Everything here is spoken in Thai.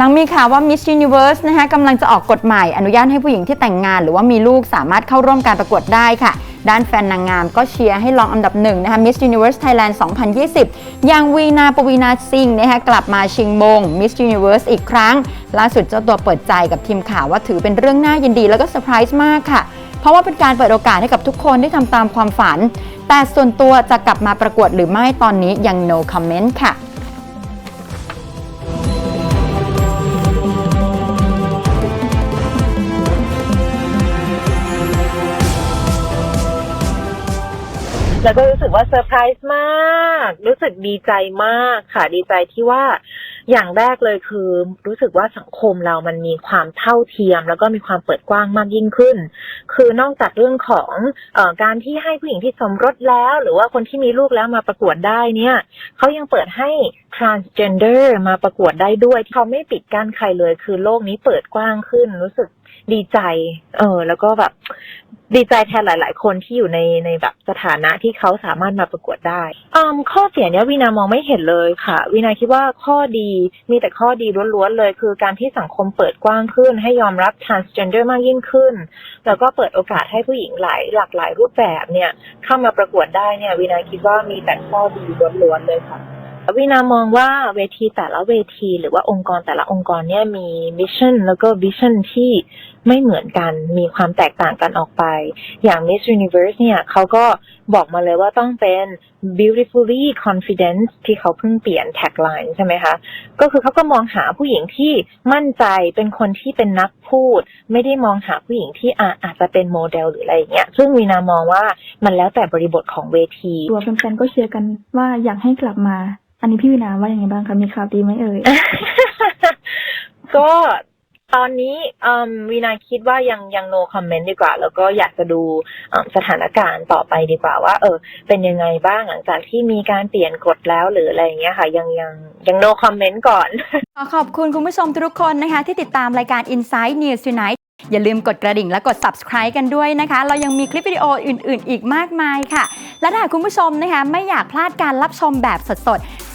หลังมีข่าวว่า Miss Universe นะคะกำลังจะออกกฎใหม่อนุญาตให้ผู้หญิงที่แต่งงาน หรือว่ามีลูกสามารถเข้าร่วมการประกวดได้ค่ะ ด้านแฟนนางงามก็เชียร์ให้ลองอันดับหนึ่งนะคะ Miss Universe Thailand 2020 อย่างวีนาปวีนาซิงนะคะกลับมาชิงมง Miss Universe อีกครั้ง ล่าสุดเจ้าตัวเปิดใจกับทีมข่าวว่าถือเป็นเรื่องน่ายินดีแล้วก็เซอร์ไพรส์มากค่ะ เพราะว่าเป็นการเปิดโอกาสให้กับทุกคนได้ทำตามความฝัน แต่ส่วนตัวจะกลับมาประกวดหรือไม่ตอนนี้ยัง no comment ค่ะ แล้วก็รู้สึกว่าเซอร์ไพรส์มาก รู้สึกดีใจมากค่ะ ดีใจที่ว่าอย่างแรกเลยคือ รู้สึกว่าสังคมเรามันมีความเท่าเทียม แล้วก็มีความเปิดกว้างมากยิ่งขึ้น คือนอกจากเรื่องของอการที่ให้ผู้หญิงที่สมรสแล้ว หรือว่าคนที่มีลูกแล้วมาประกวดได้เนี่ยเขายังเปิดให้ transgender มาประกวดได้ด้วยเขาไม่ปิดกั้นใครเลย คือโลกนี้เปิดกว้างขึ้น รู้สึกดีใจ เออ แล้วก็แบบ ดีใจแทนหลาย ๆ คนที่อยู่ในในแบบสถานะที่เขาสามารถมาประกวดได้อืมข้อเสียเนี้ยวินามองไม่เห็นเลยค่ะวินาคิดว่าข้อดีมีแต่ข้อดีล้วน ๆ เลย คือการที่สังคมเปิดกว้างขึ้น ให้ยอมรับ transgender มากยิ่งขึ้น แล้วก็เปิดโอกาสให้ผู้หญิงหลายหลากหลายรูปแบบเนี่ยเข้ามาประกวดได้เนี่ยวินาคิดว่ามีแต่ข้อดีล้วน ๆ เลยค่ะวินามองว่าเวทีแต่ละเวที หรือว่าองค์กรแต่ละองค์กรเนี่ยมีมิชชั่นแล้วก็วิชั่นที่ ไม่เหมือนกันมีความแตกต่างกันออกไป อย่าง Miss Universe เนี่ยเขาก็บอกมาเลยว่าต้องเป็น beautifully confident ที่เขาเพิ่งเปลี่ยน tagline ใช่ไหมคะ ก็คือเขาก็มองหาผู้หญิงที่มั่นใจเป็นคนที่เป็นนักพูด ไม่ได้มองหาผู้หญิงที่อาอาจจะเป็นโมเดลหรืออะไรอย่างเงี้ยซึ่งวีนามองว่ามันแล้วแต่บริบทของเวทีตัวแฟนๆก็เชียร์กันว่าอยากให้กลับมา อันนี้พี่วินาว่ายังไงบ้างคะมีข่าวดีไหมเอ่ยก็ ตอนนี้วีนาคิดว่ายังยัง no comment ดีกว่า แล้วก็อยากจะดูสถานการณ์ต่อไปดีกว่าว่า เออ เป็นยังไงบ้างหลังจากที่มีการเปลี่ยนกฎแล้วหรืออะไรอย่างเงี้ยค่ะ ยังยังยัง no comment ก่อน ขอบคุณคุณผู้ชมทุกคนนะคะ ที่ติดตามรายการ Inside News Tonight อย่าลืมกดกระดิ่งและกด subscribe กันด้วยนะคะ เรายังมีคลิปวิดีโออื่น ๆ อีกมากมายค่ะ และถ้าคุณผู้ชมนะคะ ไม่อยากพลาดการรับชมแบบสด ๆ